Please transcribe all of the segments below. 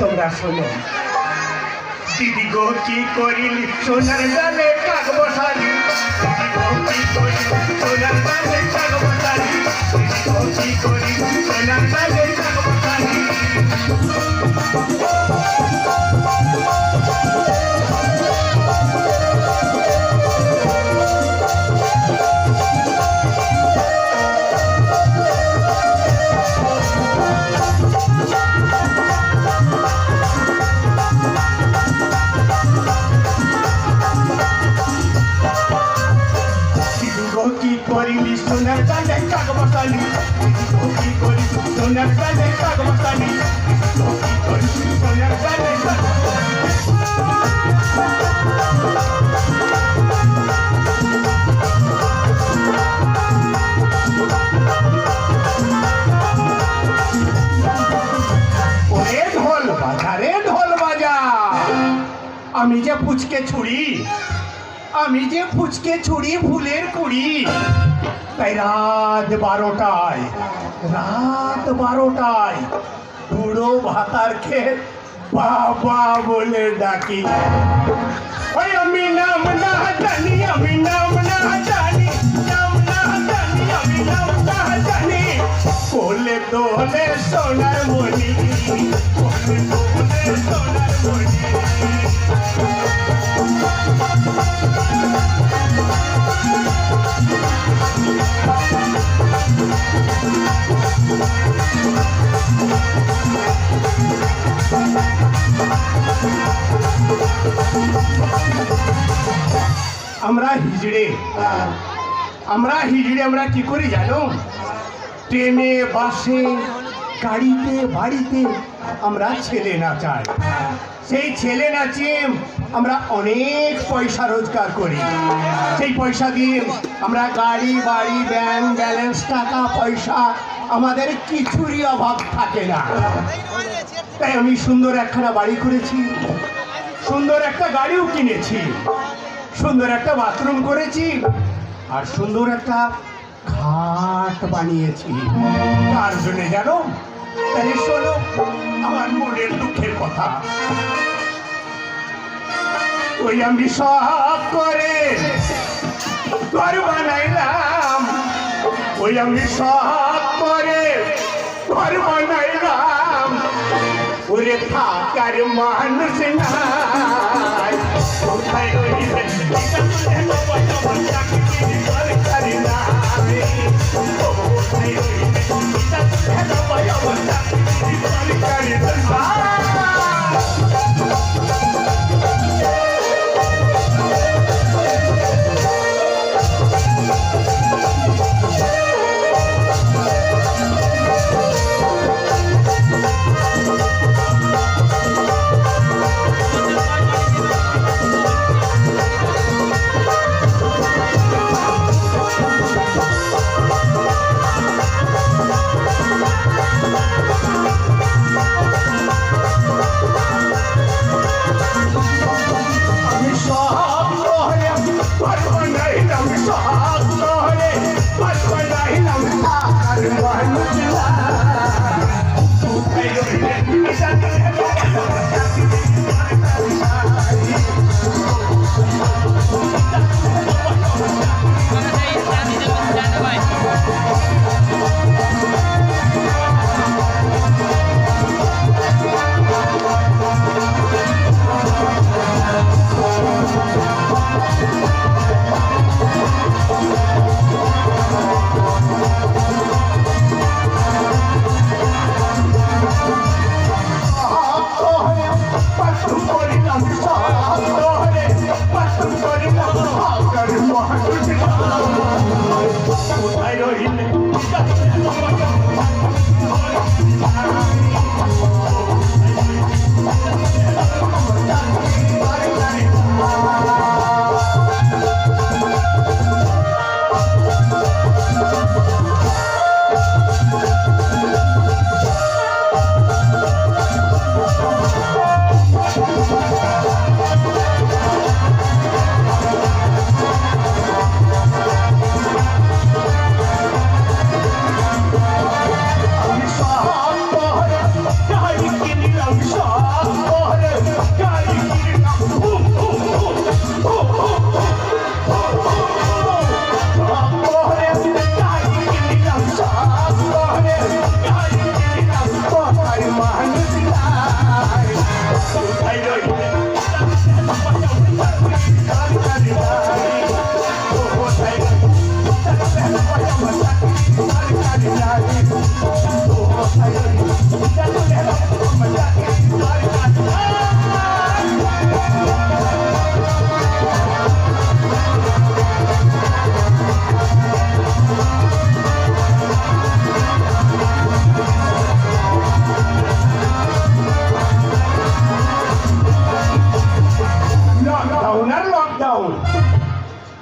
তোমরা শোনো। দিদি গো, কি করিলি? সোনার ডালে কাক বসালি? দিদি গো, কি করিলি? সোনার ডালে কাক বসালি? দিদি গো, কি করিলি? সোনার ডালে কাক বসালি? করিলি সোনার ডালে কাক বসালি দিদি গো কি করিলি সোনার ডালে কাক বসালি ওরে ঢোল বাজা রে ঢোল বাজা আমি যে পুচকে ছুরি আমি যে ফুচকে ছুরি ফুলের কুড়ি তাই রাত বারোটায় রাত বারোটায় বুড়ো ভাতার খেয়ে বাবা বলে ডাকি ওই আমি নাম না জানি আমি নাম আমরা হিজড়ে। আমরা হিজড়ে আমরা কি করি জানো? ট্রেনে বাসে গাড়িতে বাড়িতে আমরা ছেলে নাচাই সেই ছেলে নাচিয়ে আমরা অনেক পয়সা রোজগার করি। সেই পয়সা দিয়ে আমরা গাড়ি, বাড়ি, ব্যাংক ব্যালেন্স, টাকা, পয়সা, আমাদের কিছুরই অভাব থাকে না। তাই আমি সুন্দর একখানা বাড়ি করেছি, সুন্দর একটা গাড়িও কিনেছি, সুন্দর একটা বাথরুম করেছি, আর সুন্দর একটা খাট বানিয়েছি। তার জন্য জানো তাই শোনো, আমার মনের দুঃখের কথা। ওই আমি সব করে ঘর বানাইলাম। ওই আমি সব করে ঘর বানাইলাম। ওরে থাকার মানুষ নাই। কোথায় রইলে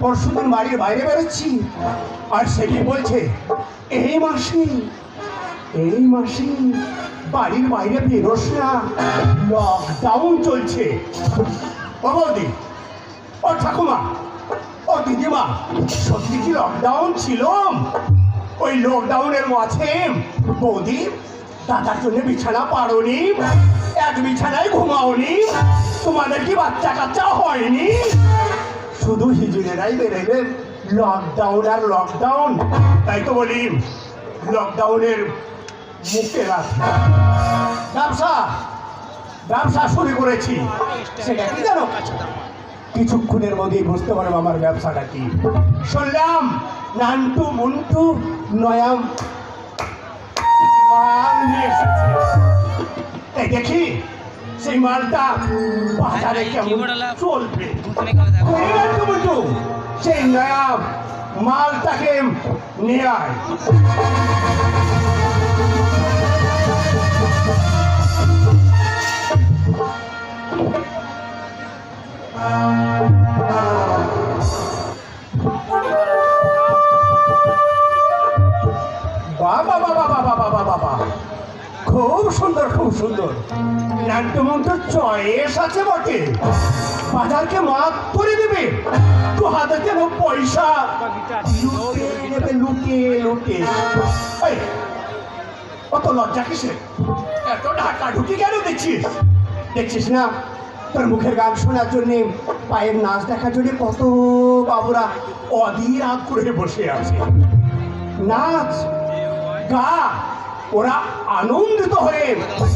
পরশুদিন বাড়ির বাইরে বেরোচ্ছি। আর সে কি বলছে, এই মাসে এই মাসে, বাড়ির বাইরে বেরোস না। লকডাউন চলছে। ও বৌদি, ও ঠাকুমা, ও দিদিমা, সত্যি কি লকডাউন ছিল? ওই লকডাউনের মাঝে বৌদি, দাদার জন্য বিছানা পারোনি এক বিছানায় ঘুমাওনি, তোমাদের কি বাচ্চা কাচ্চা হয়নি? শুধু হিজুরেরাই বেরোবে। লকডাউন আর লকডাউন তাই তো বলি লকডাউনের মুখে ব্যবসা ব্যবসা শুরু করেছি। সেটা কি জানো? কিছুক্ষণের মধ্যেই বুঝতে পারব আমার ব্যবসাটা কি। শুনলাম, নান্টু, মুন্টু, নয়াম দেখি সেই মালটা বাজারে কেমন চলবে? মুন্টু সেই নয়া মালটাকে নিয়ে আয়। বাবা বাবা বাবা বাবা বাবা খুব সুন্দর খুব সুন্দর। মন্টু চয়েস আছে বটে। বাজারকে মাপ করে দেবে। তো হাতে যেন পয়সা? লুটে লুটে অত লজ্জা কিসে এত ঢাকা ঢুকি কেন দেখছিস? দেখছিস না? তোর মুখের গান শোনার জন্য, পায়ের নাচ দেখার জন্য কত বাবুরা অধীর আগ করে বসে আছে। নাচ, গা ওরা আনন্দিত হয়ে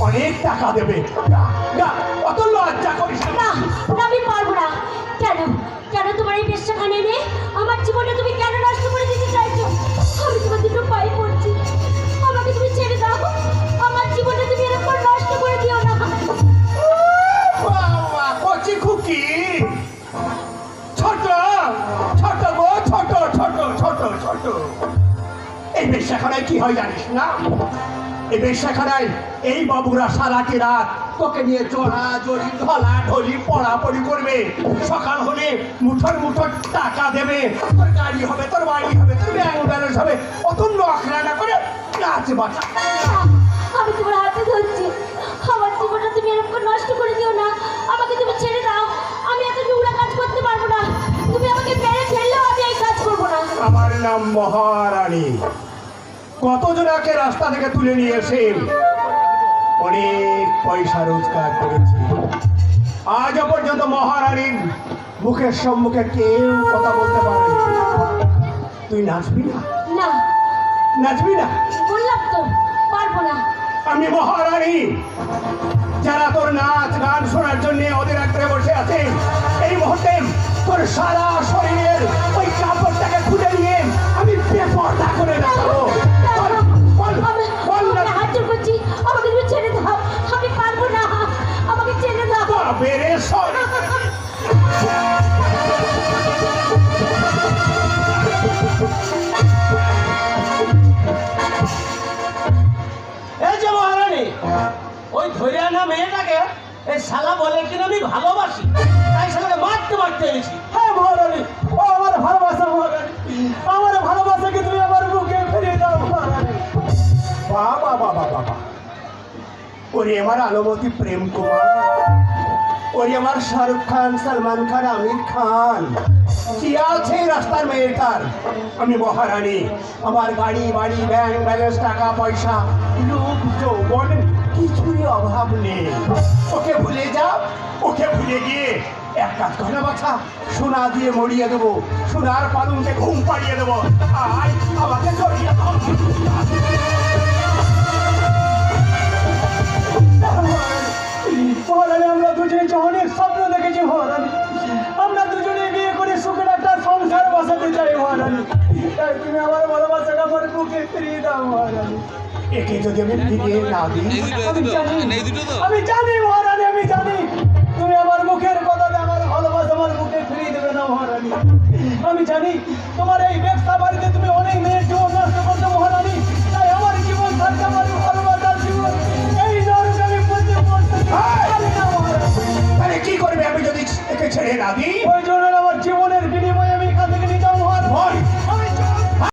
অনেক টাকা দেবে না না অত লজ্জা করিস না। আমি পারব এই বেশ্যাখানায় কি হয় জানিস না? এই বেশ্যাখানায় এই বাবুরা সারাটি রাত তোকে নিয়ে চড়া জড়ি ঢলা ঢলি পড়াপড়ি করবে। সকাল হলে মুঠোর মুঠোর টাকা দেবে। তোর গাড়ি হবে তোর বাড়ি হবে তোর ব্যাংক ব্যালেন্স হবে অত নখরানা করে নাচ বাঁচা। আমি তোমার হাতে ধরছি। আমার জীবনটা তুমি এরকম নষ্ট করে দিও না। আমাকে তুমি ছেড়ে দাও। আমি এত নোংরা কাজ করতে পারব না। তুমি আমাকে মেরে ফেললেও আমি এই কাজ করব না। আমার নাম মহারানী। কতজনাকে রাস্তা থেকে তুলে নিয়ে এসে অনেক পয়সা রোজগার করেছি। আজও পর্যন্ত মহারানীর মুখের সম্মুখে কেউ কথা বলতে পারেনি তুই নাচবি না? না। নাচবি না? বললাম তো পারব না। আমি মহারানী যারা তোর নাচ গান শোনার জন্য ওদের রাত্রে বসে আছে এই মুহূর্তে তোর সারা শরীরের ওই কাপড়টাকে খুলে নিয়ে আমি বেপরদা করে নাচাবো ধরে আনা মেয়েটাকে এই শালা বলে কিনা আমি ভালোবাসি। তাই শালাকে মারতে মারতে এনেছি। হ্যাঁ মহারানী। ও আমার ভালোবাসা, মহারানী। আমার ভালোবাসাকে তুমি আমার বুকে ফিরিয়ে দাও, মহারানী। বাবা বাবা বাবা ওরে আমার আনুমতি প্রেম কুমার। ওরে আমার শাহরুখ খান, সালমান খান, আমির খান। আছে এই রাস্তার মেয়েটার আমি মহারানী, আমার গাড়ি বাড়ি ব্যাংক ব্যালেন্স টাকা, পয়সা রূপ যৌবন, কিছুরই অভাব নেই। ওকে ভুলে যাও, ওকে ভুলে গিয়ে এক কাজ করে না বাছা, সোনা দিয়ে মরিয়ে দেবো, সোনার পালুনকে ঘুম পাড়িয়ে দেবো। আয়, আমাকে জড়িয়ে। যদি আমি ফিরিয়ে না দিই আমি জানি। আমি জানি মহারানী আমি জানি। তুমি আমার মুখের কথাতে আমার ভালোবাসা আমার মুখে ফিরিয়ে দেবে না মহারানী। আমি জানি তোমার এই ব্যবসা বাড়িতে